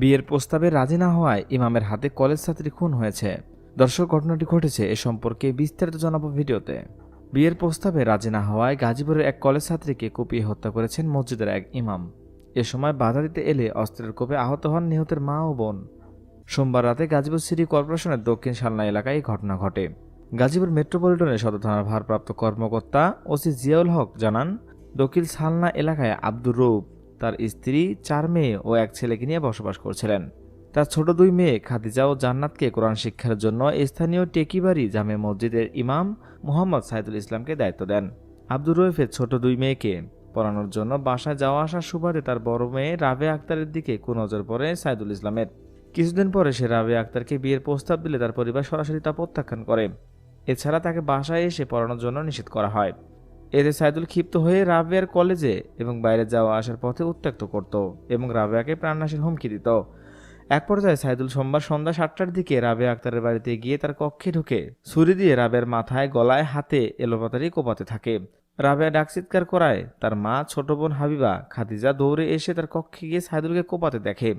বিয়ের প্রস্তাবে রাজি না হওয়ায় ইমামের হাতে কলেজ ছাত্রী খুন হয়েছে। দর্শক, ঘটনাটি ঘটেছে এ সম্পর্কে বিস্তারিত জানাব ভিডিওতে। বিয়ের প্রস্তাবে রাজি না হওয়ায় গাজীপুরের এক কলেজ ছাত্রীকে কুপিয়ে হত্যা করেছেন মসজিদের এক ইমাম। এ সময় বাধা দিতে এলে অস্ত্রের কোপে আহত হন নিহতের মা ও বোন। সোমবার রাতে গাজীপুর সিটি কর্পোরেশনের দক্ষিণ শালনা এলাকায় এই ঘটনা ঘটে। গাজীপুর মেট্রোপলিটনের সদর থানার ভারপ্রাপ্ত কর্মকর্তা ওসি জিয়াউল হক জানান, দক্ষিণ শালনা এলাকায় আব্দুর রৌফ তার স্ত্রী, চার মেয়ে ও এক ছেলেকে নিয়ে বসবাস করছিলেন। তার ছোট দুই মেয়ে খাদিজা ও জান্নাতকে কোরআন শিক্ষার জন্য স্থানীয় টেকিবাড়ি জামে মসজিদের ইমাম মোহাম্মদ সাইদুল ইসলামকে দায়িত্ব দেন। আব্দুর রৌফের ছোট দুই মেয়েকে পড়ানোর জন্য বাসায় যাওয়া আসার সুবাদে তার বড় মেয়ে রাবে আক্তারের দিকে কুনজর পড়ে সাইদুল ইসলামের। কিছুদিন পরে সে রাবে আক্তারকে বিয়ের প্রস্তাব দিলে তার পরিবার সরাসরি তা প্রত্যাখ্যান করে। এছাড়া তাকে বাসায় এসে পড়ানোর জন্য নিষেধ করা হয়। এতে সাইদুল ক্ষিপ্ত হয়ে রাবেয়ার কলেজে এবং বাইরে যাওয়া আসার পথে উত্ত্যক্ত করত এবং রাবেয়াকে প্রাণনাশের হুমকি দিত। এক পর্যায়ে সাইদুল সোমবার সন্ধ্যা সাতটার দিকে রাবেয়া আক্তারের বাড়িতে গিয়ে তার কক্ষে ঢুকে ছুরি দিয়ে রাবের মাথায়, গলায়, হাতে এলোপাতারি কোপাতে থাকে। রাবেয়া ডাক চিৎকার করায় তার মা, ছোট বোন হাবিবা, খাদিজা দৌড়ে এসে তার কক্ষে গিয়ে সাইদুলকে কোপাতে দেখে।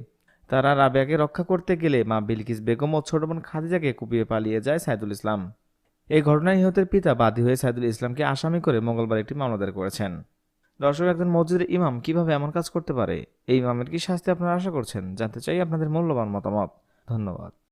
তারা রাবেয়াকে রক্ষা করতে গেলে মা বিলকিস বেগম ও ছোট বোন খাদিজাকে কুপিয়ে পালিয়ে যায় সাইদুল ইসলাম। এই ঘটনায় নিহতের পিতা বাদী হয়ে সাইদুল ইসলামকে আসামি করে মঙ্গলবার একটি মামলা দায়ের করেছেন। দর্শক, একজন মসজিদের ইমাম কীভাবে এমন কাজ করতে পারে? এই ইমামের কি শাস্তি আপনারা আশা করছেন? জানতে চাই আপনাদের মূল্যবান মতামত। ধন্যবাদ।